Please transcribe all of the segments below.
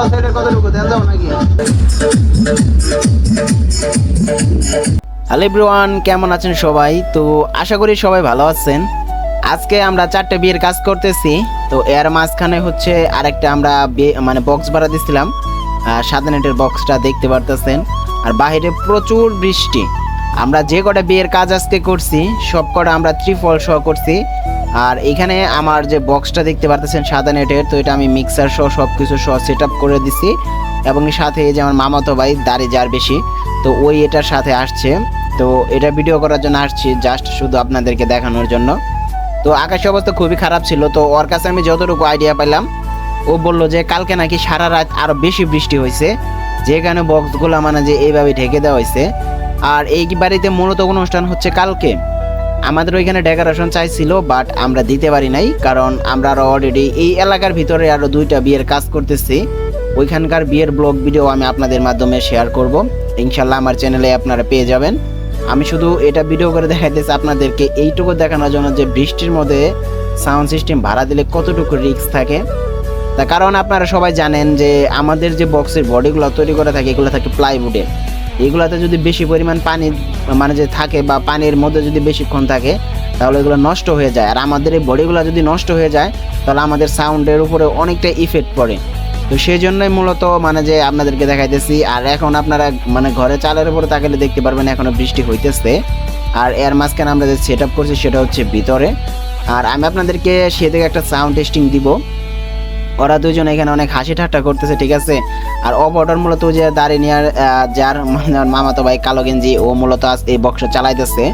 দাও সেটা কতটুকু দেন যাও নাকি হ্যালো এভরিওয়ান, কেমন আছেন সবাই? তো আশা করি সবাই ভালো আছেন। আজকে আমরা চারটে বিয়ের কাজ করতেছি। তো এর মাঝখানে হচ্ছে আরেকটা আমরা মানে বক্স ভাড়া দিছিলাম। সাদা নেটের বক্সটা দেখতে পারতেছেন। আর বাইরে প্রচুর বৃষ্টি। আমরা যে কটা বিয়ের কাজ আজকে করছি, সব কটা আমরা ত্রিফল সহ করছি। আর এখানে আমার যে বক্সটা দেখতে পারতেছেন সাদা নেটের, তো এটা আমি মিক্সার সহ সব কিছু সহ সেট করে দিছি। এবং সাথে যে আমার মামাতো ভাই, দাড়ি যার বেশি, তো ওই এটার সাথে আসছে। তো এটা ভিডিও করার জন্য আসছি জাস্ট শুধু আপনাদেরকে দেখানোর জন্য। তো আকাশের অবস্থা খুবই খারাপ ছিল, তো ওর কাছে আমি যতটুকু আইডিয়া পেলাম ও বলল যে কালকে নাকি সারা রাত আরও বেশি বৃষ্টি হয়েছে যেখানে বক্সগুলো মানে যে এইভাবে ঢেকে দেওয়া হয়েছে আর এই বাড়িতে মূলত অনুষ্ঠান হচ্ছে কালকে। আমাদের ওইখানে ডেকোরেশন চাইছিল বাট আমরা দিতে পারি নাই, কারণ আমরা আরও অলরেডি এই এলাকার ভিতরে আরও দুইটা বিয়ের কাজ করতেছি। ওইখানকার বিয়ের ব্লগ ভিডিও আমি আপনাদের মাধ্যমে শেয়ার করব। ইনশাল্লাহ আমার চ্যানেলে আপনারা পেয়ে যাবেন। আমি শুধু এটা ভিডিও করে দেখাইতেছি আপনাদেরকে, এইটুকু দেখানোর জন্য যে বৃষ্টির মধ্যে সাউন্ড সিস্টেম ভাড়া দিলে কতটুকু রিস্ক থাকে। তার কারণ আপনারা সবাই জানেন যে আমাদের যে বক্সের বডিগুলো তৈরি করা থাকে, এগুলো থাকে প্লাইউডের এগুলোতে যদি বেশি পরিমাণ পানি মানে যে থাকে বা পানির মধ্যে যদি বেশিক্ষণ থাকে, তাহলে এগুলো নষ্ট হয়ে যায়। আর আমাদের এই বডিগুলো যদি নষ্ট হয়ে যায়, তাহলে আমাদের সাউন্ডের উপরে অনেকটা ইফেক্ট পড়ে। তো সেই জন্যই মূলত মানে যে আপনাদেরকে দেখাইতেছি, আর এখন আপনারা মানে ঘরে চালের উপরে তাকালে দেখতে পারবেন এখনও বৃষ্টি হইতেছে। আর এর মাঝখানে আমরা যে সেট আপ করছি, সেটা হচ্ছে ভিতরে। আর আমি আপনাদেরকে সে থেকে একটা সাউন্ড টেস্টিং দিব। ওরা দুজন এখানে অনেক হাসি ঠাট্টা করতেছে, ঠিক আছে? আর অপরটার মূলত যে দাঁড়িয়ে নেওয়ার যার মানে মামাতো ভাই কালো গেঞ্জি, ও মূলত আজ এই বক্স চালাইতেছে।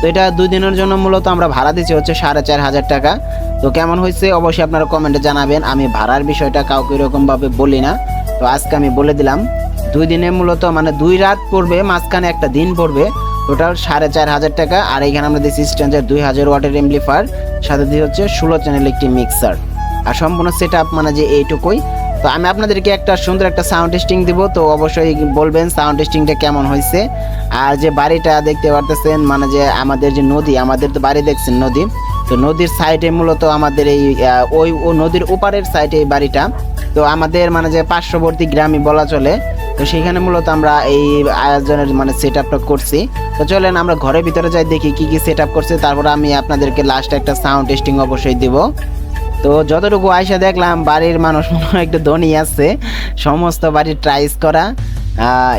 তো এটা দুই দিনের জন্য মূলত আমরা ভাড়া দিচ্ছি হচ্ছে সাড়ে চার হাজার টাকা। তো কেমন হয়েছে? অবশ্যই আপনারা কমেন্টে জানাবেন। আমি ভাড়ার বিষয়টা কাউকে এরকমভাবে বলি না। তো আজকে আমি বলে দিলাম, দুই দিনে মূলত মানে দুই রাত পড়বে, মাঝখানে একটা দিন পড়বে। টোটাল সাড়ে চার হাজার টাকা। আর এখানে আমরা দিচ্ছি স্ট্যান্ডার্ড দুই হাজার ওয়াটের এমপ্লিফায়ার সাথে দিয়ে হচ্ছে ষোলো চ্যানেল একটি মিক্সার আর সম্পূর্ণ সেট আপ মানে যে এইটুকুই। তো আমি আপনাদেরকে একটা সুন্দর একটা সাউন্ড টেস্টিং দিব, তো অবশ্যই বলবেন সাউন্ড টেস্টিংটা কেমন হয়েছে। আর যে বাড়িটা দেখতে পারতেছেন মানে যে আমাদের যে নদী, আমাদের তো বাড়ি দেখছেন নদী। তো নদীর সাইডে মূলত আমাদের এই ওই, ও নদীর ওপারের সাইডে এই বাড়িটা। তো আমাদের মানে যে পার্শ্ববর্তী গ্রামই বলা চলে, তো সেখানে মূলত আমরা এই আয়োজনের মানে সেট আপটা করছি। তো চলেন আমরা ঘরের ভিতরে যাই, দেখি কি কি সেট আপ করছে। তারপর আমি আপনাদেরকে লাস্ট একটা সাউন্ড টেস্টিং অবশ্যই দিব। তো যতটুকু আয়সা দেখলাম, বাড়ির মানুষ মনে হয় একটু ধনী আছে। সমস্ত বাড়ির ট্রাইস করা।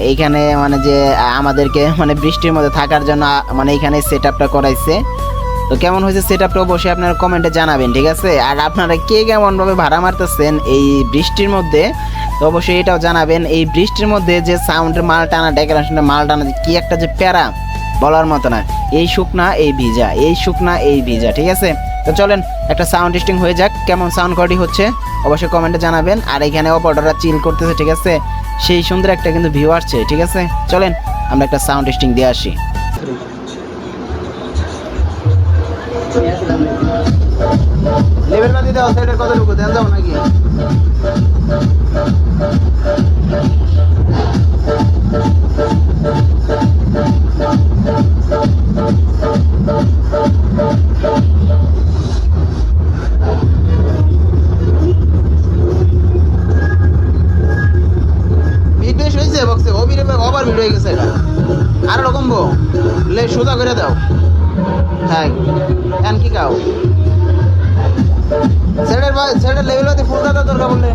এইখানে মানে যে আমাদেরকে মানে বৃষ্টির মধ্যে থাকার জন্য মানে এখানে সেট আপটা করাইছে। তো কেমন হয়েছে সেট আপটা অবশ্যই আপনারা কমেন্টে জানাবেন, ঠিক আছে? আর আপনারা কে কেমনভাবে ভাড়া মারতেছেন এই বৃষ্টির মধ্যে, তো অবশ্যই এটাও জানাবেন। এই বৃষ্টির মধ্যে যে সাউন্ডের মাল টানা ডেকোরেশনের মাল টানা, কি একটা যে প্যারা, বলার মতো না। এই শুকনা, এই ভিজা, এই শুকনা, এই ভিজা, ঠিক আছে? তো চলেন, একটা সাউন্ড টেস্টিং হয়ে যাক, কেমন সাউন্ড কোয়ালিটি হচ্ছে, অবশ্যই কমেন্টে জানাবেন। আর এখানে অপারেটররা চিল করতেছে, ঠিক আছে? সেই সুন্দর একটা কিন্তু ভিউ আসছে, ঠিক আছে? চলেন, আমরা একটা সাউন্ড টেস্টিং দিয়ে আসি। লেভেল বাদি দাও কত কতটুকু? দেন যাও নাকি। হয়েছে বক্সে ওবির ওভার ভিড হয়ে গেছে এটা। আর রকম বো লে, সোজা করে দাও। হ্যাঁ। এন কি কাও? সেটের সেটের লেভেল হতে ফুল দাদা দরকার বললে